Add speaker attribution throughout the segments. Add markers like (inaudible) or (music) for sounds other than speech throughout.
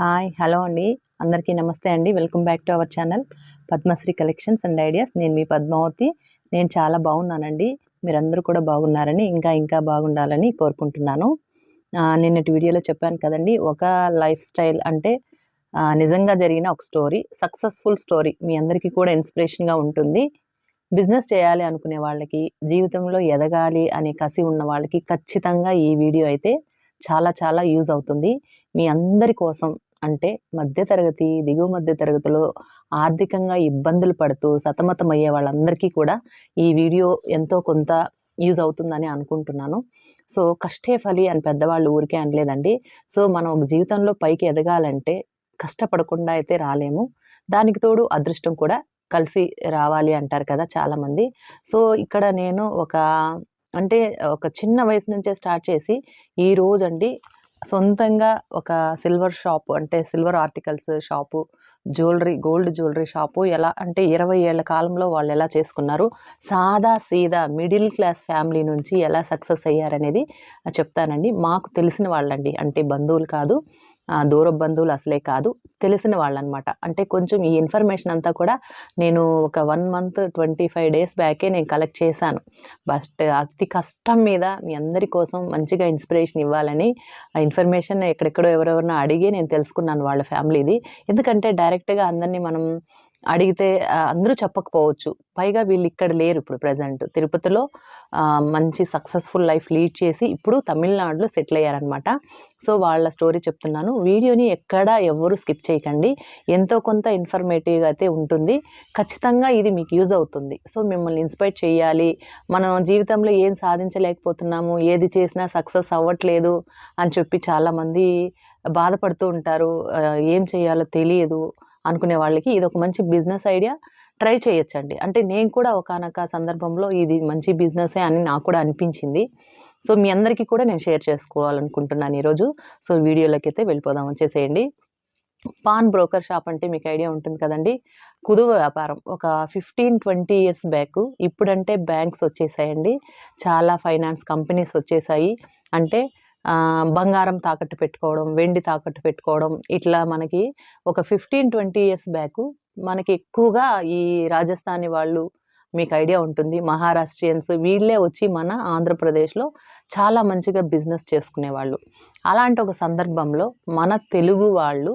Speaker 1: Hi hello అండి. అందరికీ నమస్తే అండి. Welcome back to our channel Padmashri collections and ideas. నేను మీ పద్మావతి. నేను చాలా బాగున్నానండి. మీరందరూ కూడా బాగున్నారని ఇంకా ఇంకా బాగుండాలని కోరుకుంటున్నాను. నిన్నటి వీడియోలో చెప్పాను కదండి ఒక లైఫ్ స్టైల్ అంటే నిజంగా జరిగిన ఒక స్టోరీ సక్సెస్ఫుల్ స్టోరీ మీ అందరికీ కూడా ఇన్స్పిరేషన్గా ఉంటుంది. బిజినెస్ చేయాలి అనుకునే వాళ్ళకి జీవితంలో ఎదగాలి అనే కసి ఉన్న వాళ్ళకి ఖచ్చితంగా ఈ వీడియో అయితే చాలా చాలా యూజ్ అవుతుంది. మీ అందరి కోసం అంటే మధ్యతరగతి దిగువ మధ్య తరగతిలో ఆర్థికంగా ఇబ్బందులు పడుతూ సతమతం అయ్యే వాళ్ళందరికీ కూడా ఈ వీడియో ఎంతో కొంత యూజ్ అవుతుందని అనుకుంటున్నాను. సో కష్టే ఫలి అని పెద్దవాళ్ళు ఊరికే అనలేదండి. సో మనం ఒక జీవితంలో పైకి ఎదగాలంటే కష్టపడకుండా అయితే రాలేము. దానికి తోడు అదృష్టం కూడా కలిసి రావాలి అంటారు కదా చాలామంది. సో ఇక్కడ నేను ఒక అంటే ఒక చిన్న వయసు నుంచే స్టార్ట్ చేసి ఈ రోజు అండి సొంతంగా ఒక సిల్వర్ షాపు అంటే silver articles shop jewellery gold jewellery shop ఎలా అంటే ఇరవై ఏళ్ళ కాలంలో వాళ్ళు ఎలా చేసుకున్నారు సాదా సీదా మిడిల్ క్లాస్ ఫ్యామిలీ నుంచి ఎలా సక్సెస్ అయ్యారనేది చెప్తానండి. మాకు తెలిసిన వాళ్ళండి. అంటే బంధువులు కాదు. దూర బంధువులు అసలే కాదు తెలిసిన వాళ్ళు అనమాట అంటే కొంచెం ఈ ఇన్ఫర్మేషన్ అంతా కూడా నేను ఒక one month twenty five days బ్యాకే నేను కలెక్ట్ చేశాను. బట్ అతి కష్టం మీద మీ అందరి కోసం మంచిగా ఇన్స్పిరేషన్ ఇవ్వాలని ఆ ఇన్ఫర్మేషన్ ఎక్కడెక్కడో ఎవరెవరినో అడిగి నేను తెలుసుకున్నాను వాళ్ళ ఫ్యామిలీది. ఎందుకంటే డైరెక్ట్గా అందరినీ మనం అడిగితే అందరూ చెప్పకపోవచ్చు. పైగా వీళ్ళు ఇక్కడ లేరు ఇప్పుడు ప్రజెంట్. తిరుపతిలో మంచి సక్సెస్ఫుల్ లైఫ్ లీడ్ చేసి ఇప్పుడు తమిళనాడులో సెటిల్ అయ్యారనమాట సో వాళ్ళ స్టోరీ చెప్తున్నాను. వీడియోని ఎక్కడా ఎవరు స్కిప్ చేయకండి. ఎంతో కొంత ఇన్ఫర్మేటివ్గా అయితే ఉంటుంది. ఖచ్చితంగా ఇది మీకు యూజ్ అవుతుంది. సో మిమ్మల్ని ఇన్స్పైర్ చేయాలి. మనం జీవితంలో ఏం సాధించలేకపోతున్నాము ఏది చేసినా సక్సెస్ అవ్వట్లేదు అని చెప్పి చాలామంది బాధపడుతూ ఉంటారు. ఏం చేయాలో తెలియదు. అనుకునే వాళ్ళకి ఇది ఒక మంచి బిజినెస్ ఐడియా. ట్రై చేయొచ్చండి. అంటే నేను కూడా ఒకనొక సందర్భంలో ఇది మంచి బిజినెసే అని నాకు కూడా అనిపించింది. సో మీ అందరికీ కూడా నేను షేర్ చేసుకోవాలనుకుంటున్నాను ఈరోజు. సో వీడియోలోకి అయితే వెళ్ళిపోదాం వచ్చేసేయండి. పాన్ బ్రోకర్ షాప్ అంటే మీకు ఐడియా ఉంటుంది కదండి. కుదువ వ్యాపారం ఒక ఫిఫ్టీన్ ట్వంటీ ఇయర్స్ బ్యాక్ ఇప్పుడంటే బ్యాంక్స్ వచ్చేసాయండి. చాలా ఫైనాన్స్ కంపెనీస్ వచ్చేసాయి. అంటే బంగారం తాకట్టు పెట్టుకోవడం వెండి తాకట్టు పెట్టుకోవడం ఇట్లా మనకి ఒక ఫిఫ్టీన్ ట్వంటీ ఇయర్స్ బ్యాక్ మనకి ఎక్కువగా ఈ రాజస్థానీ వాళ్ళు మీకు ఐడియా ఉంటుంది. మహారాష్ట్రియన్స్ వీళ్ళే వచ్చి మన ఆంధ్రప్రదేశ్లో చాలా మంచిగా బిజినెస్ చేసుకునేవాళ్ళు. అలాంటి ఒక సందర్భంలో మన తెలుగు వాళ్ళు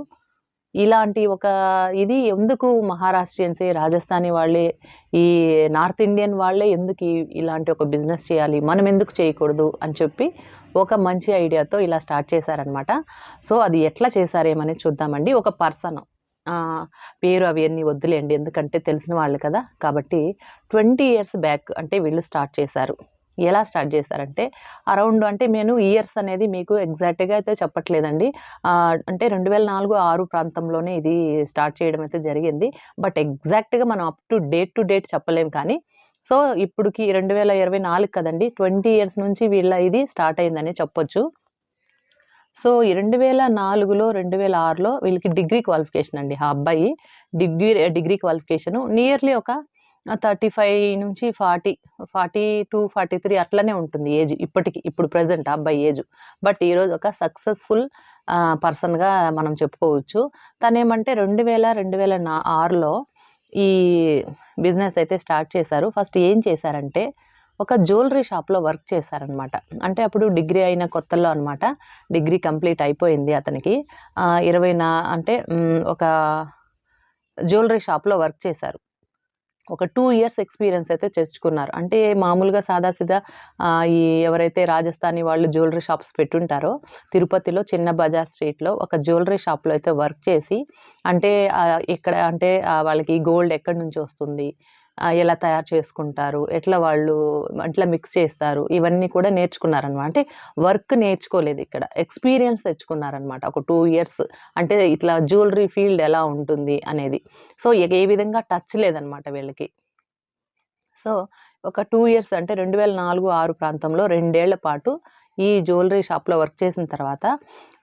Speaker 1: ఇలాంటి ఒక ఇది ఎందుకు మహారాష్ట్రియన్సే రాజస్థానీ వాళ్ళే ఈ నార్త్ ఇండియన్ వాళ్ళే ఎందుకు ఇలాంటి ఒక బిజినెస్ చేయాలి మనం ఎందుకు చేయకూడదు అని చెప్పి ఒక మంచి ఐడియాతో ఇలా స్టార్ట్ చేశారనమాట సో అది ఎట్లా చేశారేమని చూద్దామండి. ఒక పర్సన్ పేరు అవన్నీ వద్దులేండి ఎందుకంటే తెలిసిన వాళ్ళు కదా. కాబట్టి ట్వంటీ ఇయర్స్ బ్యాక్ అంటే వీళ్ళు స్టార్ట్ చేశారు. ఎలా స్టార్ట్ చేశారంటే అరౌండ్ అంటే నేను ఇయర్స్ అనేది మీకు ఎగ్జాక్ట్గా అయితే చెప్పట్లేదండి. అంటే రెండు వేల నాలుగు ఆరు ప్రాంతంలోనే ఇది స్టార్ట్ చేయడం అయితే జరిగింది. బట్ ఎగ్జాక్ట్గా మనం up to date to date చెప్పలేం కానీ సో ఇప్పుడుకి రెండు వేల ఇరవై నాలుగు కదండి ట్వంటీ ఇయర్స్ నుంచి వీళ్ళ ఇది స్టార్ట్ అయిందని చెప్పొచ్చు. సో రెండు వేల నాలుగులో రెండు వేల ఆరులో వీళ్ళకి డిగ్రీ క్వాలిఫికేషన్ అండి ఆ అబ్బాయి. డిగ్రీ డిగ్రీ క్వాలిఫికేషను నియర్లీ ఒక థర్టీ ఫైవ్ నుంచి forty forty two forty three అట్లనే ఉంటుంది ఏజ్ ఇప్పటికి ఇప్పుడు ప్రజెంట్ అబ్బాయి ఏజ్. బట్ ఈరోజు ఒక సక్సెస్ఫుల్ పర్సన్గా మనం చెప్పుకోవచ్చు. తనేమంటే రెండు వేల రెండు వేల నా ఆరులో ఈ బిజినెస్ అయితే స్టార్ట్ చేశారు. ఫస్ట్ ఏం చేశారంటే ఒక జ్యువెలరీ షాప్లో వర్క్ చేశారనమాట అంటే అప్పుడు డిగ్రీ అయిన కొత్తలో అనమాట డిగ్రీ కంప్లీట్ అయిపోయింది అతనికి. ఇరవైనా ఇరవై అంటే ఒక జ్యువెలరీ షాప్లో వర్క్ చేశారు. ఒక టూ ఇయర్స్ ఎక్స్పీరియన్స్ అయితే తెచ్చుకున్నారు. అంటే మామూలుగా సాదాసీదా సీదా ఈ ఎవరైతే రాజస్థానీ వాళ్ళు జ్యువెలరీ షాప్స్ పెట్టుంటారో తిరుపతిలో చిన్న బజార్ స్ట్రీట్లో ఒక జ్యువెలరీ షాప్లో అయితే వర్క్ చేసి అంటే ఇక్కడ అంటే వాళ్ళకి గోల్డ్ ఎక్కడి నుంచి వస్తుంది ఎలా తయారు చేసుకుంటారు ఎట్లా వాళ్ళు ఎట్లా మిక్స్ చేస్తారు ఇవన్నీ కూడా నేర్చుకున్నారనమాట. అంటే వర్క్ నేర్చుకోలేదు ఇక్కడ. ఎక్స్పీరియన్స్ తెచ్చుకున్నారనమాట. ఒక టూ ఇయర్స్ అంటే ఇట్లా జ్యువెలరీ ఫీల్డ్ ఎలా ఉంటుంది అనేది. సో ఏ ఏ విధంగా టచ్ లేదనమాట వీళ్ళకి. సో ఒక టూ ఇయర్స్ అంటే రెండు వేల నాలుగు ఆరు ప్రాంతంలో రెండేళ్ళ పాటు ఈ జ్యువెలరీ షాప్‌లో వర్క్ చేసిన తర్వాత,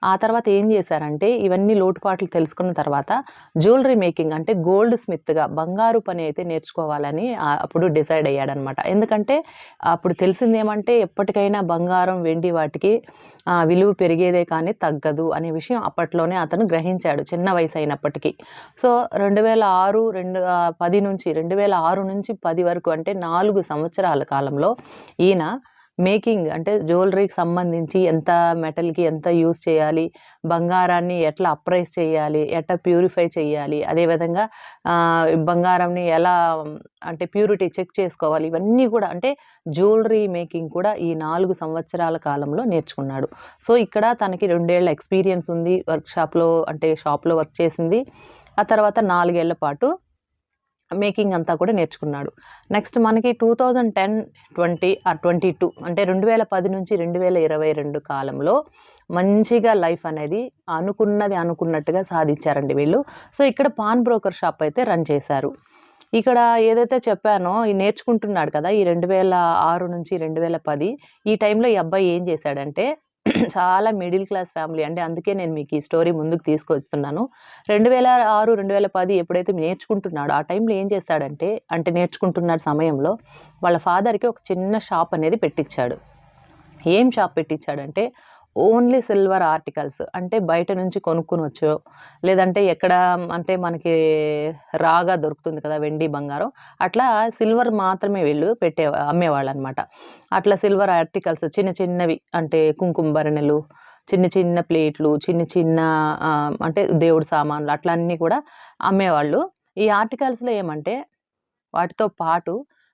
Speaker 1: ఆ తర్వాత ఏం చేశారంటే, ఇవన్నీ లోటుపాట్లు తెలుసుకున్న తర్వాత జ్యువెలరీ మేకింగ్ అంటే గోల్డ్ స్మిత్‌గా బంగారు పని అయితే నేర్చుకోవాలని అప్పుడు డిసైడ్ అయ్యాడనమాట. ఎందుకంటే అప్పుడు తెలిసింది ఏమంటే ఎప్పటికైనా బంగారం, వెండి వాటికి విలువ పెరిగేదే కానీ తగ్గదు అనే విషయం అప్పట్లోనే అతను గ్రహించాడు చిన్న వయసు అయినప్పటికీ. సో 2006 రెండు పది నుంచి రెండు వేల ఆరు నుంచి పది వరకు అంటే నాలుగు సంవత్సరాల కాలంలో ఈయన మేకింగ్ అంటే జ్యువెలరీకి సంబంధించి ఎంత మెటల్‌కి ఎంత యూజ్ చేయాలి, బంగారాన్ని ఎట్లా అప్రైస్ చేయాలి, ఎట్లా ప్యూరిఫై చేయాలి, అదేవిధంగా బంగారంని ఎలా అంటే ప్యూరిటీ చెక్ చేసుకోవాలి. ఇవన్నీ కూడా అంటే జ్యువెలరీ మేకింగ్ కూడా ఈ నాలుగు సంవత్సరాల కాలంలో నేర్చుకున్నాడు. సో ఇక్కడ తనకి రెండేళ్ళ ఎక్స్‌పీరియన్స్ ఉంది. వర్క్ షాప్‌లో అంటే షాప్‌లో వర్క్ చేసింది. ఆ తర్వాత నాలుగేళ్ళ పాటు మేకింగ్ అంతా కూడా నేర్చుకున్నాడు. నెక్స్ట్ మనకి 2010, 20 ఆర్ 22 అంటే 2010 నుంచి 2022 కాలంలో మంచిగా లైఫ్ అనేది అనుకున్నది అనుకున్నట్టుగా సాధించారండి వీళ్ళు. సో ఇక్కడ పాన్ బ్రోకర్ షాప్ అయితే రన్ చేశారు. ఇక్కడ ఏదైతే చెప్పానో ఈ నేర్చుకుంటున్నాడు కదా! ఈ 2006 నుంచి 2010 ఈ టైంలో ఈ అబ్బాయి ఏం చేశాడంటే (laughs) చాలా మిడిల్ క్లాస్ ఫ్యామిలీ అంటే అందుకే నేను మీకు ఈ స్టోరీ ముందుకు తీసుకొస్తున్నాను. 2006, 2010 ఎప్పుడైతే నేర్చుకుంటున్నాడో ఆ టైంలో ఏం చేస్తాడంటే అంటే నేర్చుకుంటున్న సమయంలో వాళ్ళ ఫాదర్‌కి ఒక చిన్న షాప్ అనేది పెట్టిచ్చాడు. ఏం షాప్ పెట్టిచ్చాడంటే ఓన్లీ సిల్వర్ ఆర్టికల్స్ అంటే బయట నుంచి కొనుక్కొనొచ్చో లేదంటే ఎక్కడ అంటే మనకి రాగా దొరుకుతుంది కదా! వెండి, బంగారం అట్లా సిల్వర్ మాత్రమే వీళ్ళు పెట్టే అమ్మేవాళ్ళు అనమాట అట్లా సిల్వర్ ఆర్టికల్స్ చిన్న చిన్నవి అంటే కుంకుమ భరణెలు, చిన్న చిన్న ప్లేట్లు, చిన్న చిన్న అంటే దేవుడు సామాన్లు అట్లా అన్నీ కూడా అమ్మేవాళ్ళు. ఈ ఆర్టికల్స్‌లో ఏమంటే వాటితో పాటు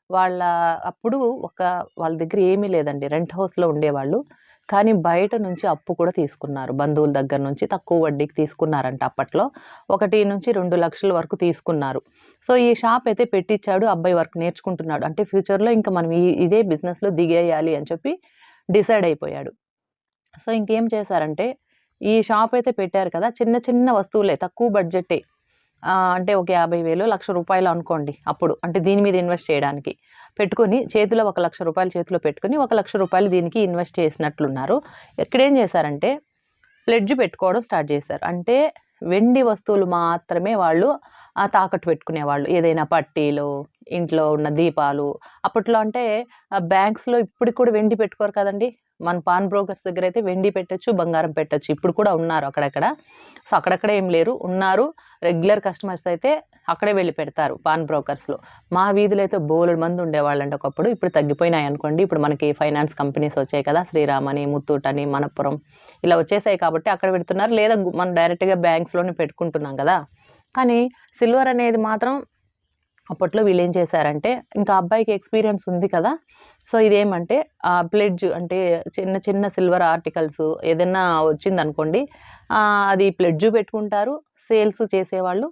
Speaker 1: వాళ్ళ అప్పుడు ఒక వాళ్ళ దగ్గర ఏమీ లేదండి. రెంట్ హౌస్‌లో ఉండేవాళ్ళు. కానీ బయట నుంచి అప్పు కూడా తీసుకున్నారు. బంధువుల దగ్గర నుంచి తక్కువ వడ్డీకి తీసుకున్నారంట అప్పట్లో. 1-2 లక్షల వరకు తీసుకున్నారు. సో ఈ షాప్ అయితే పెట్టిచ్చాడు. అబ్బాయి వర్క్ నేర్చుకుంటున్నాడు. అంటే ఫ్యూచర్‌లో ఇంకా మనం ఈ ఇదే బిజినెస్‌లో దిగేయాలి అని చెప్పి డిసైడ్ అయిపోయాడు. సో ఇంకేం చేశారంటే ఈ షాప్ అయితే పెట్టారు కదా! చిన్న చిన్న వస్తువులే తక్కువ బడ్జెటే. అంటే ఒక యాభై వేలు లక్ష రూపాయలు అనుకోండి అప్పుడు. అంటే దీని మీద ఇన్వెస్ట్ చేయడానికి. పెట్టుకుని చేతిలో ఒక లక్ష రూపాయలు చేతిలో పెట్టుకొని ఒక లక్ష రూపాయలు దీనికి ఇన్వెస్ట్ చేసినట్లున్నారు. ఇక్కడేం చేశారంటే ప్లెడ్జ్ పెట్టుకోవడం స్టార్ట్ చేశారు. అంటే వెండి వస్తువులు మాత్రమే వాళ్ళు తాకట్టు పెట్టుకునేవాళ్ళు. ఏదైనా పట్టీలు, ఇంట్లో ఉన్న దీపాలు అప్పట్లో అంటే బ్యాంక్స్‌లో ఇప్పటికి కూడా వెండి పెట్టుకోరు కదండీ! మన పాన్ బ్రోకర్స్ దగ్గర అయితే వెండి పెట్టచ్చు బంగారం పెట్టొచ్చు. ఇప్పుడు కూడా ఉన్నారు అక్కడక్కడ. సో అక్కడక్కడ ఏం లేరు. ఉన్నారు. రెగ్యులర్ కస్టమర్స్ అయితే అక్కడే వెళ్ళి పెడతారు పాన్ బ్రోకర్స్‌లో. మా వీధిలో అయితే బోలుడు మంది ఉండేవాళ్ళంటే ఒకప్పుడు. ఇప్పుడు తగ్గిపోయినాయి అనుకోండి ఇప్పుడు మనకి ఫైనాన్స్ కంపెనీస్ వచ్చాయి కదా! శ్రీరామ్ అని, ముత్తూట్ అని, మనపురం ఇలా వచ్చేసాయి కాబట్టి అక్కడ పెడుతున్నారు. లేదా మనం డైరెక్ట్‌గా బ్యాంక్స్‌లోనే పెట్టుకుంటున్నాం కదా! కానీ సిల్వర్ అనేది మాత్రం అప్పట్లో వీళ్ళేం చేశారంటే ఇంకా అబ్బాయికి ఎక్స్‌పీరియన్స్ ఉంది కదా! సో ఇదేమంటే ప్లెడ్జ్ అంటే చిన్న చిన్న సిల్వర్ ఆర్టికల్స్ ఏదైనా వచ్చిందనుకోండి అది ప్లెడ్జ్ పెట్టుకుంటారు. సేల్స్ చేసేవాళ్ళు,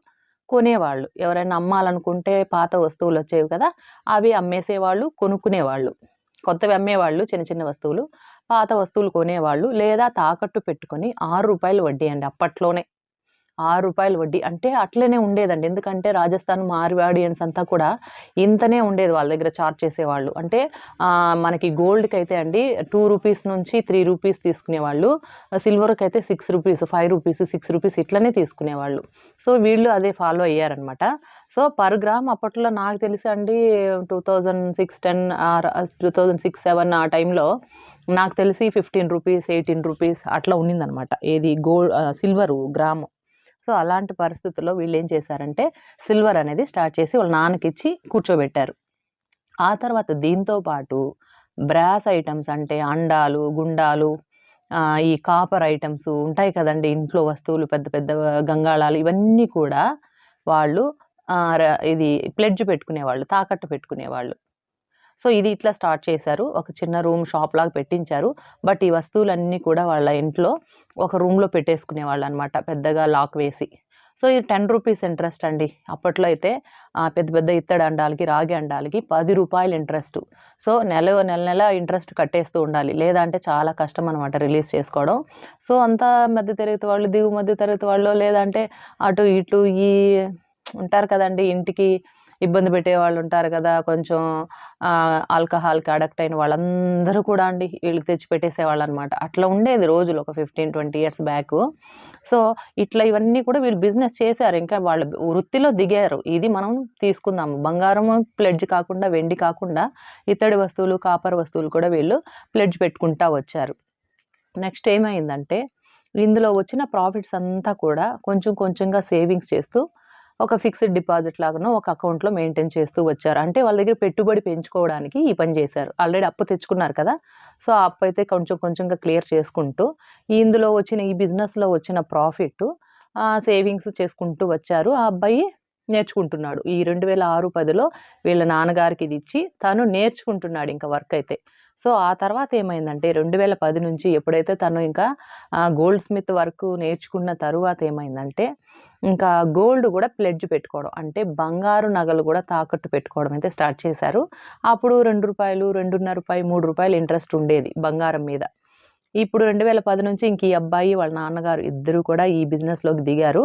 Speaker 1: కొనేవాళ్ళు. ఎవరైనా అమ్మాలనుకుంటే పాత వస్తువులు వచ్చేవి కదా! అవి అమ్మేసేవాళ్ళు, కొనుక్కునేవాళ్ళు. కొత్తవి అమ్మేవాళ్ళు చిన్న చిన్న వస్తువులు. పాత వస్తువులు కొనేవాళ్ళు. లేదా తాకట్టు పెట్టుకొని ఆరు రూపాయలు వడ్డీ అండి అప్పట్లోనే. ఆరు రూపాయలు వడ్డీ. అంటే అట్లనే ఉండేదండి. ఎందుకంటే రాజస్థాన్ మార్వాడియన్స్ అంతా కూడా ఇంతనే ఉండేది వాళ్ళ దగ్గర చార్జ్ చేసేవాళ్ళు. అంటే మనకి గోల్డ్కి అయితే అండి టూ రూపీస్ నుంచి త్రీ రూపీస్ తీసుకునేవాళ్ళు. సిల్వర్‌కైతే రూ. 6, రూ. 5, రూ. 6 ఇట్లనే తీసుకునేవాళ్ళు. సో వీళ్ళు అదే ఫాలో అయ్యారనమాట. సో పర్ గ్రామ్ అప్పట్లో నాకు తెలిసి అండి 2006, 10 ఆర్ 2006, 7 ఆ టైంలో నాకు తెలిసి ఫిఫ్టీన్ రూపీస్ ఎయిటీన్ రూపీస్ అట్లా ఉన్నిందనమాట. ఏది గోల్డ్ సిల్వరు గ్రాము. సో అలాంటి పరిస్థితుల్లో వీళ్ళేం చేశారంటే సిల్వర్ అనేది స్టార్ట్ చేసి వాళ్ళ నాన్నకిచ్చి కూర్చోబెట్టారు. ఆ తర్వాత దీంతో పాటు బ్రాస్ ఐటమ్స్ అంటే అండాలు, గుండాలు ఈ కాపర్ ఐటమ్స్ ఉంటాయి కదండీ! ఇంట్లో వస్తువులు పెద్ద పెద్ద గంగాళాలు ఇవన్నీ కూడా వాళ్ళు ఇది ప్లెడ్జ్ పెట్టుకునేవాళ్ళు. తాకట్టు పెట్టుకునేవాళ్ళు. సో ఇది ఇట్లా స్టార్ట్ చేశారు. ఒక చిన్న రూమ్ షాప్ లాగా పెట్టించారు. బట్ ఈ వస్తువులన్నీ కూడా వాళ్ళ ఇంట్లో ఒక రూమ్‌లో అనమాట పెద్దగా లాక్ వేసి. సో ఇది టెన్ రూపీస్ ఇంట్రెస్ట్ అండి. అప్పట్లో అయితే పెద్ద పెద్ద ఇత్తడి అండాలకి, రాగి అండాలకి పది రూపాయలు ఇంట్రెస్ట్ సో నెల నెల నెల ఇంట్రెస్ట్ కట్టేస్తూ ఉండాలి. లేదంటే చాలా కష్టం అనమాట రిలీజ్ చేసుకోవడం. సో అంతా మధ్య తరగతి వాళ్ళు, దిగువ మధ్య తరగతి వాళ్ళు లేదంటే అటు ఇటు ఈ ఉంటారు కదండీ! ఇంటికి ఇబ్బంది పెట్టే వాళ్ళు ఉంటారు కదా కొంచెం ఆల్కహాల్కి అడక్ట్ అయిన వాళ్ళందరూ కూడా అండి వీళ్ళకి తెచ్చి పెట్టేసేవాళ్ళు అనమాట అట్లా ఉండేది రోజులు ఒక fifteen twenty years back so ఇట్లా ఇవన్నీ కూడా వీళ్ళు బిజినెస్ చేశారు. ఇంకా వాళ్ళు వృత్తిలో దిగారు. ఇది మనం తీసుకుందాము బంగారం ప్లెడ్జ్ కాకుండా వెండి కాకుండా ఇత్తడి వస్తువులు కాపర్ వస్తువులు కూడా వీళ్ళు ప్లెడ్జ్ పెట్టుకుంటా వచ్చారు. నెక్స్ట్ ఏమైందంటే ఇందులో వచ్చిన ప్రాఫిట్స్ అంతా కూడా కొంచెం కొంచెంగా సేవింగ్స్ చేస్తూ ఒక ఫిక్స్డ్ డిపాజిట్ లాగానో ఒక అకౌంట్లో మెయింటైన్ చేస్తూ వచ్చారు. అంటే వాళ్ళ దగ్గర పెట్టుబడి పెంచుకోవడానికి ఈ పని చేశారు. ఆల్రెడీ అప్పు తెచ్చుకున్నారు కదా. సో ఆ అప్పు అయితే కొంచెం కొంచెంగా క్లియర్ చేసుకుంటూ ఇందులో వచ్చిన ఈ బిజినెస్లో వచ్చిన ప్రాఫిట్ సేవింగ్స్ చేసుకుంటూ వచ్చారు. ఆ అబ్బాయి నేర్చుకుంటున్నాడు. ఈ రెండు వేల ఆరు పదిలో వీళ్ళ నాన్నగారికి ఇది ఇచ్చి తను నేర్చుకుంటున్నాడు ఇంకా వర్క్ అయితే. సో ఆ తర్వాత ఏమైందంటే రెండు వేల పది నుంచి ఎప్పుడైతే తను ఇంకా గోల్డ్ స్మిత్ వర్క్ నేర్చుకున్న తరువాత ఏమైందంటే ఇంకా గోల్డ్ కూడా ప్లెడ్జ్ పెట్టుకోవడం అంటే బంగారు నగలు కూడా తాకట్టు పెట్టుకోవడం అయితే స్టార్ట్ చేశారు. అప్పుడు రెండు రూపాయలు రెండున్నర రూపాయి మూడు రూపాయలు ఇంట్రెస్ట్ ఉండేది బంగారం మీద. ఇప్పుడు రెండు వేల పది నుంచి ఇంక ఈ అబ్బాయి వాళ్ళ నాన్నగారు ఇద్దరు కూడా ఈ బిజినెస్లోకి దిగారు.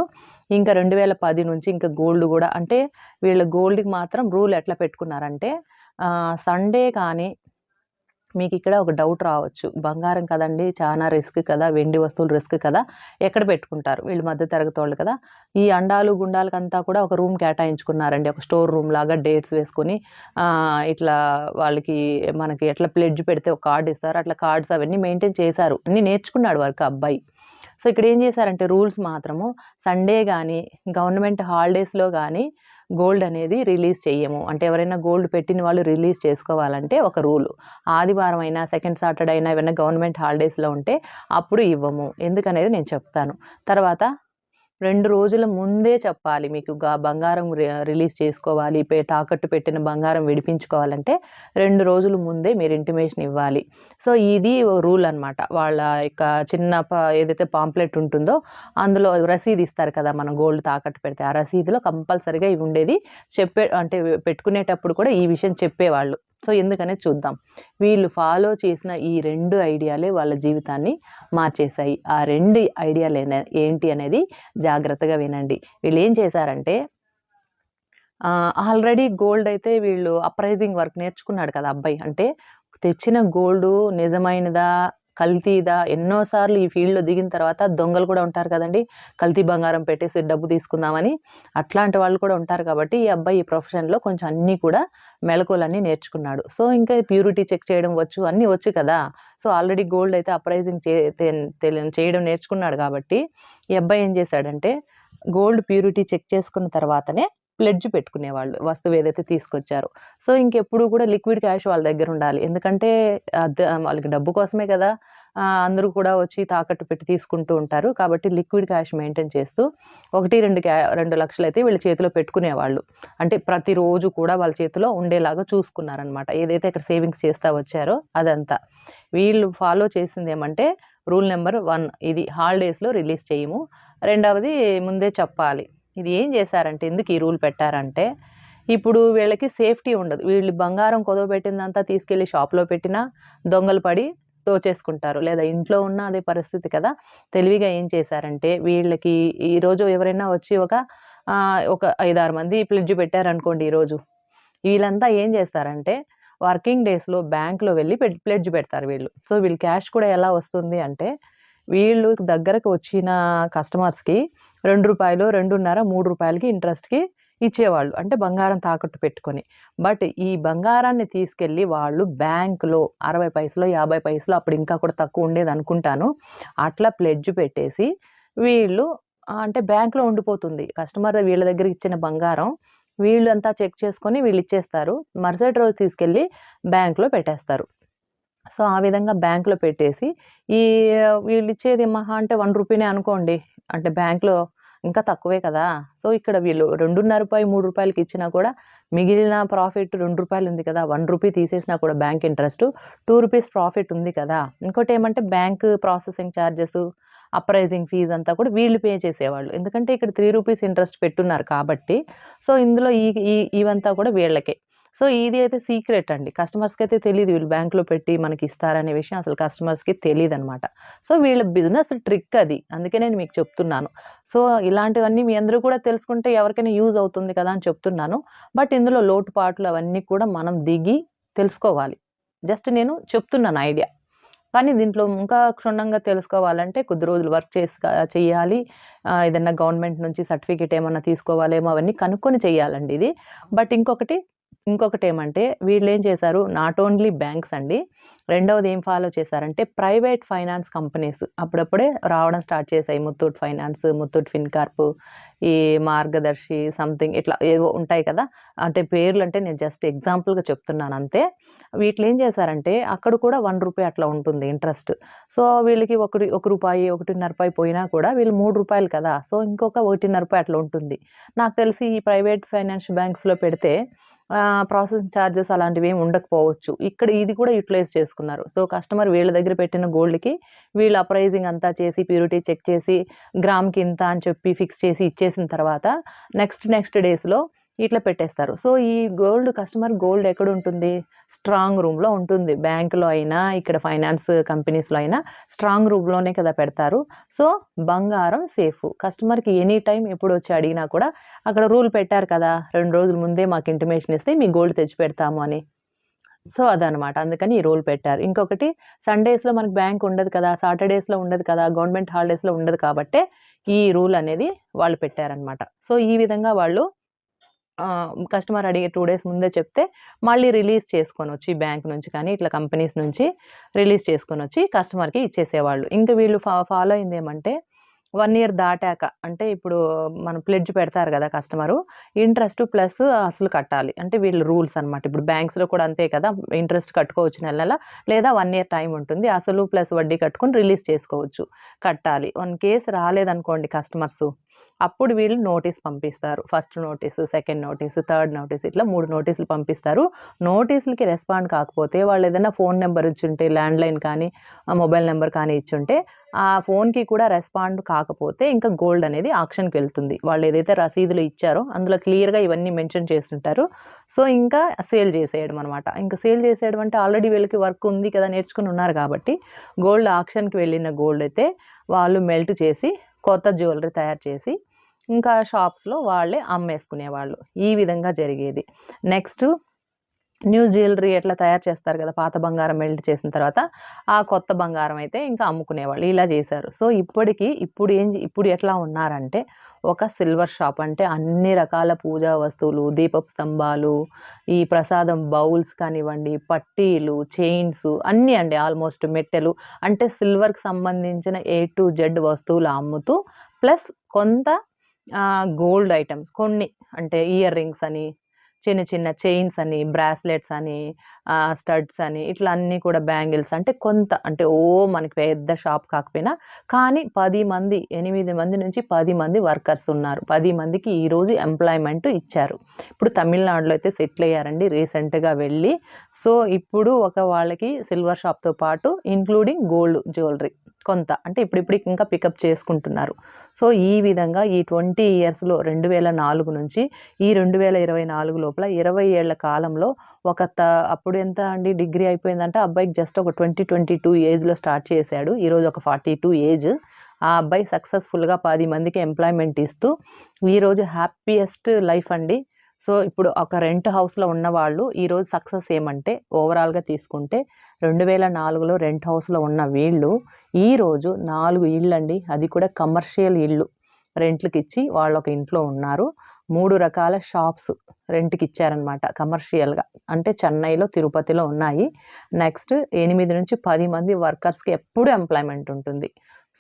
Speaker 1: ఇంకా రెండు వేల పది నుంచి ఇంకా గోల్డ్ కూడా అంటే వీళ్ళ గోల్డ్కి మాత్రం రూల్ ఎట్లా పెట్టుకున్నారంటే సండే కానీ మీకు ఇక్కడ ఒక డౌట్ రావచ్చు. బంగారం కదండి చాలా రిస్క్ కదా వెండి వస్తువులు రిస్క్ కదా ఎక్కడ పెట్టుకుంటారు? వీళ్ళు మధ్య తరగతి వాళ్ళు కదా. ఈ అండాలు గుండాలకంతా కూడా ఒక రూమ్ కేటాయించుకున్నారండి. ఒక స్టోర్ రూమ్ లాగా డేట్స్ వేసుకొని ఇట్లా వాళ్ళకి మనకి ఎట్లా ప్లెడ్జ్ పెడితే ఒక కార్డు ఇస్తారు. అట్లా కార్డ్స్ అవన్నీ మెయింటైన్ చేశారు. అన్నీ నేర్చుకున్నాడు వారికి అబ్బాయి. సో ఇక్కడ ఏం చేశారంటే రూల్స్ మాత్రము సండే కానీ గవర్నమెంట్ హాలిడేస్లో కానీ గోల్డ్ అనేది రిలీజ్ చేయము అంటే ఎవరైనా గోల్డ్ పెట్టిన వాళ్ళు రిలీజ్ చేసుకోవాలంటే ఒక రూలు. ఆదివారం అయినా సెకండ్ సాటర్డే అయినా ఏమైనా గవర్నమెంట్ హాలిడేస్లో ఉంటే అప్పుడు ఇవ్వము. ఎందుకనేది నేను చెప్తాను. తర్వాత రెండు రోజుల ముందే చెప్పాలి మీకు బంగారం రిలీజ్ చేసుకోవాలి పే తాకట్టు పెట్టిన బంగారం విడిపించుకోవాలంటే రెండు రోజుల ముందే మీరు ఇంటిమేషన్ ఇవ్వాలి. సో ఇది రూల్ అనమాట వాళ్ళ యొక్క చిన్న ఏదైతే పాంప్లెట్ ఉంటుందో అందులో రసీదు ఇస్తారు కదా మనం గోల్డ్ తాకట్టు పెడితే ఆ రసీదులో కంపల్సరిగా ఇవి ఉండేది చెప్పే అంటే పెట్టుకునేటప్పుడు కూడా ఈ విషయం చెప్పేవాళ్ళు. సో ఎందుకనే చూద్దాం. వీళ్ళు ఫాలో చేసిన ఈ రెండు ఐడియాలే వాళ్ళ జీవితాన్ని మార్చేశాయి. ఆ రెండు ఐడియాలు ఏంటి అనేది జాగ్రత్తగా వినండి. వీళ్ళు ఏం చేశారంటే ఆల్రెడీ గోల్డ్ అయితే వీళ్ళు అప్రైజింగ్ వర్క్ నేర్చుకున్నాడు కదా అబ్బాయి. అంటే తెచ్చిన గోల్డ్ నిజమైనదా కల్తీదా? ఎన్నోసార్లు ఈ ఫీల్డ్లో దిగిన తర్వాత దొంగలు కూడా ఉంటారు కదండి. కల్తీ బంగారం పెట్టేసి డబ్బు తీసుకుందామని. అట్లాంటి వాళ్ళు కూడా ఉంటారు కాబట్టి ఈ అబ్బాయి ఈ ప్రొఫెషన్లో కొంచెం అన్నీ కూడా మెళకువలన్నీ నేర్చుకున్నాడు. సో ఇంకా ప్యూరిటీ చెక్ చేయడం వచ్చు అన్నీ వచ్చు కదా. సో ఆల్రెడీ గోల్డ్ అయితే అప్రైజింగ్ చేయడం నేర్చుకున్నాడు కాబట్టి ఈ అబ్బాయి ఏం చేశాడంటే గోల్డ్ ప్యూరిటీ చెక్ చేసుకున్న తర్వాతనే ప్లెడ్జ్ పెట్టుకునేవాళ్ళు వస్తువు ఏదైతే తీసుకొచ్చారో. సో ఇంకెప్పుడు కూడా లిక్విడ్ క్యాష్ వాళ్ళ దగ్గర ఉండాలి. ఎందుకంటే వాళ్ళకి డబ్బు కోసమే కదా అందరూ కూడా వచ్చి తాకట్టు పెట్టి తీసుకుంటూ ఉంటారు. కాబట్టి లిక్విడ్ క్యాష్ మెయింటైన్ చేస్తూ ఒకటి రెండు క్యా రెండు లక్షలు అయితే వీళ్ళ చేతిలో పెట్టుకునేవాళ్ళు. అంటే ప్రతిరోజు కూడా వాళ్ళ చేతిలో ఉండేలాగా చూసుకున్నారనమాట ఏదైతే ఇక్కడ సేవింగ్స్ చేస్తూ వచ్చారో అదంతా. వీళ్ళు ఫాలో చేసింది ఏమంటే రూల్ నెంబర్ వన్ ఇది హాలిడేస్లో రిలీజ్ చేయము. రెండవది ముందే చెప్పాలి. ఇది ఏం చేశారంటే ఎందుకు ఈ రూల్ పెట్టారంటే ఇప్పుడు వీళ్ళకి సేఫ్టీ ఉండదు. వీళ్ళు బంగారం కొదవ పెట్టిందంతా తీసుకెళ్ళి షాప్లో పెట్టినా దొంగలు పడి దోచేసుకుంటారు లేదా ఇంట్లో ఉన్న అదే పరిస్థితి కదా. తెలివిగా ఏం చేశారంటే వీళ్ళకి ఈరోజు ఎవరైనా వచ్చి ఒక ఒక ఐదారు మంది ఫ్రిడ్జ్ పెట్టారనుకోండి ఈరోజు వీళ్ళంతా ఏం చేస్తారంటే వర్కింగ్ డేస్లో బ్యాంక్లో వెళ్ళి ప్లెడ్జ్ పెడతారు వీళ్ళు. సో వీళ్ళు క్యాష్ కూడా ఎలా వస్తుంది అంటే వీళ్ళు దగ్గరకు వచ్చిన కస్టమర్స్కి రెండు రూపాయలు రెండున్నర మూడు రూపాయలకి ఇంట్రెస్ట్కి ఇచ్చేవాళ్ళు. అంటే బంగారం తాకట్టు పెట్టుకొని. బట్ ఈ బంగారాన్ని తీసుకెళ్ళి వాళ్ళు బ్యాంకులో అరవై పైసలు యాభై పైసలు అప్పుడు ఇంకా కూడా తక్కువ ఉండేది అనుకుంటాను. అట్లా ప్లెడ్జ్ పెట్టేసి వీళ్ళు అంటే బ్యాంకులో ఉండిపోతుంది. కస్టమర్ వీళ్ళ దగ్గర ఇచ్చిన బంగారం వీళ్ళు అంతా చెక్ చేసుకొని వీళ్ళు ఇచ్చేస్తారు. మరుసటి రోజు తీసుకెళ్ళి బ్యాంకులో పెట్టేస్తారు. సో ఆ విధంగా బ్యాంకులో పెట్టేసి ఈ వీళ్ళు ఇచ్చేది మహా అంటే వన్ రూపీనే అనుకోండి. అంటే బ్యాంక్లో ఇంకా తక్కువే కదా. సో ఇక్కడ వీళ్ళు రెండున్నర రూపాయి మూడు రూపాయలకి ఇచ్చినా కూడా మిగిలిన ప్రాఫిట్ రెండు రూపాయలు ఉంది కదా. వన్ రూపీ తీసేసినా కూడా bank interest two rupees profit ఉంది కదా. ఇంకోటి ఏమంటే bank processing charges appraising fee అంతా కూడా వీళ్ళు పే చేసేవాళ్ళు. ఎందుకంటే ఇక్కడ త్రీ రూపీస్ ఇంట్రెస్ట్ పెట్టున్నారు కాబట్టి. సో ఇందులో ఈ ఇవంతా కూడా వీళ్ళకే. సో ఇది అయితే సీక్రెట్ అండి. కస్టమర్స్కి అయితే తెలియదు వీళ్ళు బ్యాంకులో పెట్టి మనకి ఇస్తారనే విషయం. అసలు కస్టమర్స్కి తెలియదు అనమాట సో వీళ్ళ బిజినెస్ ట్రిక్ అది. అందుకే నేను మీకు చెప్తున్నాను. సో ఇలాంటివన్నీ మీ అందరూ కూడా తెలుసుకుంటే ఎవరికైనా యూజ్ అవుతుంది కదా అని చెప్తున్నాను. బట్ ఇందులో లోటుపాట్లు అవన్నీ కూడా మనం దిగి తెలుసుకోవాలి. జస్ట్ నేను చెప్తున్నాను ఐడియా. కానీ దీంట్లో ఇంకా క్షుణ్ణంగా తెలుసుకోవాలంటే కొద్ది రోజులు వర్క్ చేసి చేయాలి. ఏదన్నా గవర్నమెంట్ నుంచి సర్టిఫికేట్ ఏమన్నా తీసుకోవాలేమో అవన్నీ కనుక్కొని చేయాలండి ఇది. బట్ ఇంకొకటి ఇంకొకటి ఏమంటే వీళ్ళు ఏం చేశారు? నాట్ ఓన్లీ బ్యాంక్స్ అండి రెండవది ఏం ఫాలో చేశారంటే ప్రైవేట్ ఫైనాన్స్ కంపెనీస్ అప్పుడప్పుడే రావడం స్టార్ట్ చేశాయి. ముత్తూట్ ఫైనాన్స్ ముత్తూట్ ఫిన్కార్ప్ ఈ మార్గదర్శి సంథింగ్ ఇట్లా ఏవో ఉంటాయి కదా. అంటే పేర్లు అంటే నేను జస్ట్ ఎగ్జాంపుల్గా చెప్తున్నాను అంతే. వీటిలో ఏం చేశారంటే అక్కడ కూడా వన్ రూపాయి అట్లా ఉంటుంది ఇంట్రెస్ట్. సో వీళ్ళకి ఒకటి ఒక రూపాయి ఒకటిన్నర రూపాయి పోయినా కూడా వీళ్ళు మూడు రూపాయలు కదా. సో ఇంకొక ఒకటిన్నర రూపాయి అట్లా ఉంటుంది. నాకు తెలిసి ఈ ప్రైవేట్ ఫైనాన్స్ బ్యాంక్స్లో పెడితే ప్రాసెసింగ్ ఛార్జెస్ అలాంటివి ఏమి ఉండకపోవచ్చు. ఇక్కడ ఇది కూడా యూటిలైజ్ చేసుకున్నారు. సో కస్టమర్ వీళ్ళ దగ్గర పెట్టిన గోల్డ్కి వీళ్ళు అప్రైజింగ్ అంతా చేసి ప్యూరిటీ చెక్ చేసి గ్రామ్కి ఇంత అని చెప్పి ఫిక్స్ చేసి ఇచ్చేసిన తర్వాత నెక్స్ట్ నెక్స్ట్ డేస్లో ఇట్లా పెట్టేస్తారు. సో ఈ గోల్డ్ కస్టమర్ గోల్డ్ ఎక్కడ ఉంటుంది స్ట్రాంగ్ రూమ్లో ఉంటుంది. బ్యాంకులో అయినా ఇక్కడ ఫైనాన్స్ కంపెనీస్లో అయినా స్ట్రాంగ్ రూమ్లోనే కదా పెడతారు. సో బంగారం సేఫ్. కస్టమర్కి ఎనీ టైం ఎప్పుడు వచ్చి అడిగినా కూడా అక్కడ రూల్ పెట్టారు కదా రెండు రోజుల ముందే మాకు ఇంటిమేషన్ ఇస్తే మీ గోల్డ్ తెచ్చి పెడతాము అని. సో అదనమాట అందుకని ఈ రూల్ పెట్టారు. ఇంకొకటి సండేస్లో మనకు బ్యాంక్ ఉండదు కదా సాటర్డేస్లో ఉండదు కదా గవర్నమెంట్ హాలిడేస్లో ఉండదు కాబట్టే ఈ రూల్ అనేది వాళ్ళు పెట్టారనమాట సో ఈ విధంగా వాళ్ళు కస్టమర్ అడిగే టూ డేస్ ముందే చెప్తే మళ్ళీ రిలీజ్ చేసుకొని వచ్చి బ్యాంక్ నుంచి కానీ ఇట్లా కంపెనీస్ నుంచి రిలీజ్ చేసుకొని వచ్చి కస్టమర్కి ఇచ్చేసేవాళ్ళు. ఇంకా వీళ్ళు ఫా ఫాలో అయింది ఏమంటే వన్ ఇయర్ దాటాక అంటే ఇప్పుడు మనం ప్లెడ్జ్ పెడతారు కదా కస్టమరు ఇంట్రెస్ట్ ప్లస్ అసలు కట్టాలి. అంటే వీళ్ళు రూల్స్ అనమాట ఇప్పుడు బ్యాంక్స్లో కూడా అంతే కదా ఇంట్రెస్ట్ కట్టుకోవచ్చు నెల నెల లేదా వన్ ఇయర్ టైం ఉంటుంది. అసలు ప్లస్ వడ్డీ కట్టుకొని రిలీజ్ చేసుకోవచ్చు. కట్టాలి. వన్ కేసు రాలేదనుకోండి కస్టమర్స్. అప్పుడు వీళ్ళు నోటీస్ పంపిస్తారు. First notice second notice third notice ఇట్లా మూడు నోటీసులు పంపిస్తారు. నోటీసులకి రెస్పాండ్ కాకపోతే వాళ్ళు ఏదైనా ఫోన్ నెంబర్ ఇచ్చుంటే ల్యాండ్లైన్ కానీ మొబైల్ నెంబర్ కానీ ఇచ్చుంటే ఆ ఫోన్కి కూడా రెస్పాండ్ కాకపోతే ఇంకా గోల్డ్ అనేది ఆక్షన్కి వెళ్తుంది. వాళ్ళు ఏదైతే రసీదులు ఇచ్చారో అందులో క్లియర్గా ఇవన్నీ మెన్షన్ చేస్తుంటారు. సో ఇంకా సేల్ చేసేయడం అనమాట ఇంకా సేల్ చేసేయడం అంటే ఆల్రెడీ వీళ్ళకి వర్క్ ఉంది కదా నేర్చుకుని ఉన్నారు కాబట్టి గోల్డ్ ఆక్షన్కి వెళ్ళిన గోల్డ్ అయితే వాళ్ళు మెల్ట్ చేసి కొత్త జ్యువెలరీ తయారు చేసి ఇంకా షాప్స్లో వాళ్ళే అమ్మేసుకునేవాళ్ళు. ఈ విధంగా జరిగేది. నెక్స్ట్ న్యూ జ్యువెలరీ ఎట్లా తయారు చేస్తారు కదా పాత బంగారం మెల్ట్ చేసిన తర్వాత ఆ కొత్త బంగారం అయితే ఇంకా అమ్ముకునేవాళ్ళు. ఇలా చేశారు. సో ఇప్పటికి ఇప్పుడు ఏం ఇప్పుడు ఎట్లా ఉన్నారంటే ఒక సిల్వర్ షాప్ అంటే అన్ని రకాల పూజా వస్తువులు దీపపు స్తంభాలు ఈ ప్రసాదం బౌల్స్ కానివ్వండి పట్టీలు చైన్స్ అన్నీ అండి ఆల్మోస్ట్ మెట్టెలు. అంటే సిల్వర్కి సంబంధించిన ఏ టు జెడ్ వస్తువులు అమ్ముతూ ప్లస్ కొంత గోల్డ్ ఐటమ్స్ కొన్ని అంటే ఇయర్ రింగ్స్ అని చిన్న చిన్న చైన్స్ అని బ్రాస్లెట్స్ అని స్టడ్స్ అని ఇట్లా అన్నీ కూడా బ్యాంగిల్స్. అంటే కొంత అంటే ఓ మనకి పెద్ద షాప్ కాకపోయినా కానీ పది మంది ఎనిమిది మంది నుంచి పది మంది వర్కర్స్ ఉన్నారు. పది మందికి ఈరోజు ఎంప్లాయ్మెంట్ ఇచ్చారు. ఇప్పుడు తమిళనాడులో అయితే సెటిల్ అయ్యారండి రీసెంట్గా వెళ్ళి. సో ఇప్పుడు ఒక వాళ్ళకి సిల్వర్ షాప్తో పాటు ఇంక్లూడింగ్ గోల్డ్ జ్యువెలరీ. కొంత అంటే ఇప్పుడిప్పుడు ఇంకా పికప్ చేసుకుంటున్నారు. సో ఈ విధంగా ఈ ట్వంటీ ఇయర్స్లో రెండు వేల నాలుగు నుంచి ఈ రెండు వేల ఇరవై నాలుగు లోపల ఇరవై ఏళ్ళ కాలంలో ఒక త అప్పుడు ఎంత అండి డిగ్రీ అయిపోయిందంటే అబ్బాయికి జస్ట్ ఒక ట్వంటీ ట్వంటీ టూ ఏజ్లో స్టార్ట్ చేశాడు. ఈరోజు ఒక ఫార్టీ టూ ఏజ్. ఆ అబ్బాయి సక్సెస్ఫుల్గా పది మందికి ఎంప్లాయ్మెంట్ ఇస్తూ ఈరోజు హ్యాపీయెస్ట్ లైఫ్ అండి. సో ఇప్పుడు ఒక రెంట్ హౌస్లో ఉన్న వాళ్ళు ఈరోజు సక్సెస్ ఏమంటే ఓవరాల్గా తీసుకుంటే రెండు వేల నాలుగులో రెంట్ హౌస్లో ఉన్న వీళ్ళు ఈరోజు నాలుగు ఇళ్ళు అండి అది కూడా కమర్షియల్ ఇళ్ళు. రెంట్లకి ఇచ్చి వాళ్ళు ఒక ఇంట్లో ఉన్నారు. మూడు రకాల షాప్స్ రెంట్కి ఇచ్చారనమాట కమర్షియల్గా. అంటే చెన్నైలో తిరుపతిలో ఉన్నాయి. నెక్స్ట్ ఎనిమిది నుంచి పది మంది వర్కర్స్కి ఎప్పుడు ఎంప్లాయ్మెంట్ ఉంటుంది.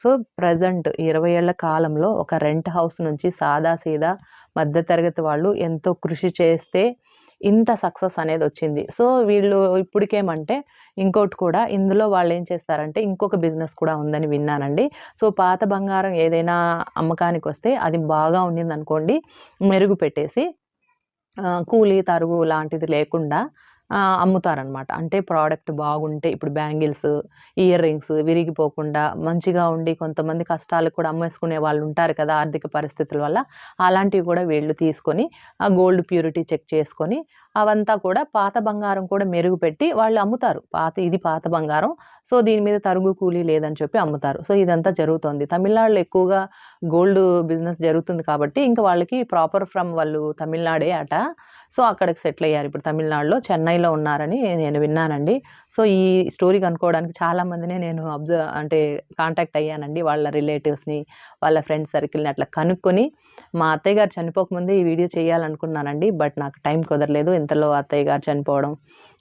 Speaker 1: సో ప్రజెంట్ ఇరవై ఏళ్ళ కాలంలో ఒక రెంట్ హౌస్ నుంచి సాదా సీదా మధ్యతరగతి వాళ్ళు ఎంతో కృషి చేస్తే ఇంత సక్సెస్ అనేది వచ్చింది. సో వీళ్ళు ఇప్పటికేమంటే ఇంకోటి కూడా ఇందులో వాళ్ళు ఏం చేస్తారంటే ఇంకొక బిజినెస్ కూడా ఉందని విన్నానండి. సో పాత బంగారం ఏదైనా అమ్మకానికి వస్తే అది బాగా ఉండింది అనుకోండి మెరుగు పెట్టేసి కూలీ తరుగు లాంటిది లేకుండా అమ్ముతారనమాట. అంటే ప్రోడక్ట్ బాగుంటే ఇప్పుడు బ్యాంగిల్స్, ఇయర్ రింగ్స్ విరిగిపోకుండా మంచిగా ఉండి కొంతమంది కష్టాలు కూడా అమ్మేసుకునే వాళ్ళు ఉంటారు కదా! ఆర్థిక పరిస్థితుల వల్ల. అలాంటివి కూడా వీళ్ళు తీసుకొని ఆ గోల్డ్ ప్యూరిటీ చెక్ చేసుకొని అవంతా కూడా పాత బంగారం కూడా మెరుగుపెట్టి వాళ్ళు అమ్ముతారు. పాత ఇది పాత బంగారం. సో, దీని మీద తరుగు కూలీ లేదని చెప్పి అమ్ముతారు. సో, ఇదంతా జరుగుతోంది. తమిళనాడులో ఎక్కువగా గోల్డ్ బిజినెస్ జరుగుతుంది కాబట్టి ఇంకా వాళ్ళకి ప్రాపర్ ఫ్రమ్ వాళ్ళు తమిళనాడే అట. సో, అక్కడికి సెటిల్ అయ్యారు. ఇప్పుడు తమిళనాడులో చెన్నైలో ఉన్నారని నేను విన్నానండి. సో, ఈ స్టోరీ కనుక్కోవడానికి చాలామందిని నేను అబ్జర్వ్ అంటే కాంటాక్ట్ అయ్యానండి. వాళ్ళ రిలేటివ్స్‌ని, వాళ్ళ ఫ్రెండ్స్ సర్కిల్‌ని అట్లా కనుక్కొని మా అత్తయ్య గారు చనిపోకముందే ఈ వీడియో చేయాలనుకున్నానండి. బట్ నాకు టైం కుదరలేదు. ఇంతలో అత్తయ్య గారు చనిపోవడం,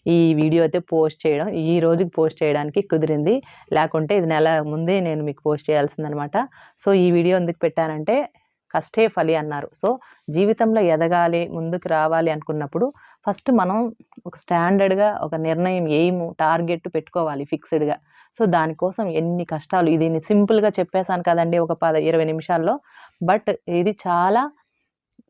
Speaker 1: ఈ వీడియో అయితే పోస్ట్ చేయడం, ఈ రోజుకి పోస్ట్ చేయడానికి కుదిరింది. లేకుంటే ఇది నెల ముందే నేను మీకు పోస్ట్ చేయాల్సిందనమాట. సో, ఈ వీడియో ఎందుకు పెట్టానంటే కష్టే ఫలి అన్నారు. సో, జీవితంలో ఎదగాలి, ముందుకు రావాలి అనుకున్నప్పుడు ఫస్ట్ మనం ఒక స్టాండర్డ్‌గా ఒక నిర్ణయం ఎయిమ్, టార్గెట్ పెట్టుకోవాలి ఫిక్స్‌డ్‌గా. సో, దానికోసం ఎన్ని కష్టాలు ఇది సింపుల్‌గా చెప్పేశాను కదండీ ఒక పద 20 నిమిషాల్లో. బట్ ఇది చాలా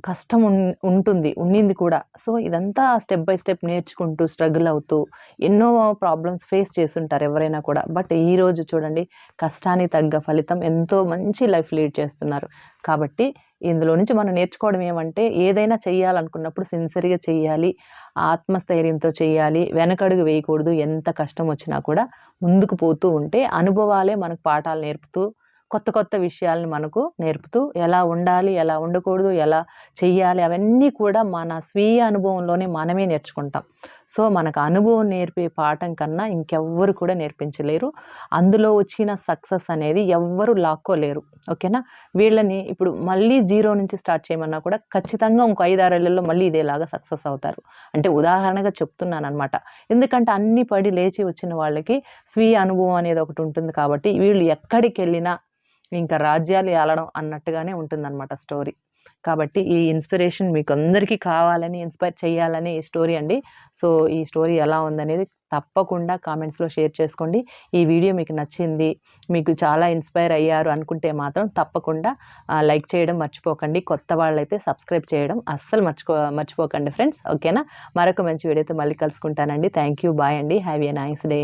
Speaker 1: కష్టం ఉన్ ఉంటుంది. ఉన్నింది కూడా. సో, ఇదంతా స్టెప్ బై స్టెప్ నేర్చుకుంటూ, స్ట్రగుల్ అవుతూ ఎన్నో ప్రాబ్లమ్స్ ఫేస్ చేస్తుంటారు ఎవరైనా కూడా. బట్ ఈరోజు చూడండి కష్టానికి తగ్గ ఫలితం ఎంతో మంచి లైఫ్ లీడ్ చేస్తున్నారు. కాబట్టి ఇందులో నుంచి మనం నేర్చుకోవడం ఏమంటే ఏదైనా చేయాలనుకున్నప్పుడు సిన్సియర్‌గా చేయాలి. ఆత్మస్థైర్యంతో చేయాలి. వెనకడుగు వేయకూడదు. ఎంత కష్టం వచ్చినా కూడా ముందుకు పోతూ ఉంటే అనుభవాలే మనకు పాఠాలు నేర్పుతూ కొత్త కొత్త విషయాల్ని మనకు నేర్పుతూ ఎలా ఉండాలి, ఎలా ఉండకూడదు, ఎలా చెయ్యాలి అవన్నీ కూడా మన స్వీయ అనుభవంలోనే మనమే నేర్చుకుంటాం. సో, మనకు అనుభవం నేర్పే పాఠం కన్నా ఇంకెవ్వరు కూడా నేర్పించలేరు. అందులో వచ్చిన సక్సెస్ అనేది ఎవ్వరు లాక్కోలేరు. ఓకేనా? వీళ్ళని ఇప్పుడు మళ్ళీ జీరో నుంచి స్టార్ట్ చేయమన్నా కూడా ఖచ్చితంగా ఇంకో 5, 6 ఏళ్ళలో మళ్ళీ ఇదేలాగా సక్సెస్ అవుతారు. అంటే ఉదాహరణగా చెప్తున్నాను అనమాట ఎందుకంటే అన్నీ పడి లేచి వచ్చిన వాళ్ళకి స్వీయ అనుభవం అనేది ఒకటి ఉంటుంది కాబట్టి వీళ్ళు ఎక్కడికెళ్ళినా ఇంకా రాజ్యాలు ఏలడం అన్నట్టుగానే ఉంటుందన్నమాట స్టోరీ. కాబట్టి ఈ ఇన్‌స్పిరేషన్ మీకు అందరికీ కావాలని, ఇన్‌స్పైర్ చేయాలని ఈ స్టోరీ అండి. సో, ఈ స్టోరీ ఎలా ఉందనేది తప్పకుండా కామెంట్స్‌లో షేర్ చేసుకోండి. ఈ వీడియో మీకు నచ్చింది, మీకు చాలా ఇన్‌స్పైర్ అయ్యారు అనుకుంటే మాత్రం తప్పకుండా లైక్ చేయడం మర్చిపోకండి. కొత్త వాళ్ళైతే సబ్స్క్రైబ్ చేయడం అస్సలు మర్చిపో మర్చిపోకండి ఫ్రెండ్స్. ఓకేనా? మరొక మంచి వీడియోతో మళ్ళీ కలుసుకుంటానండి. Thank you. బాయ్ అండి. Have a nice day.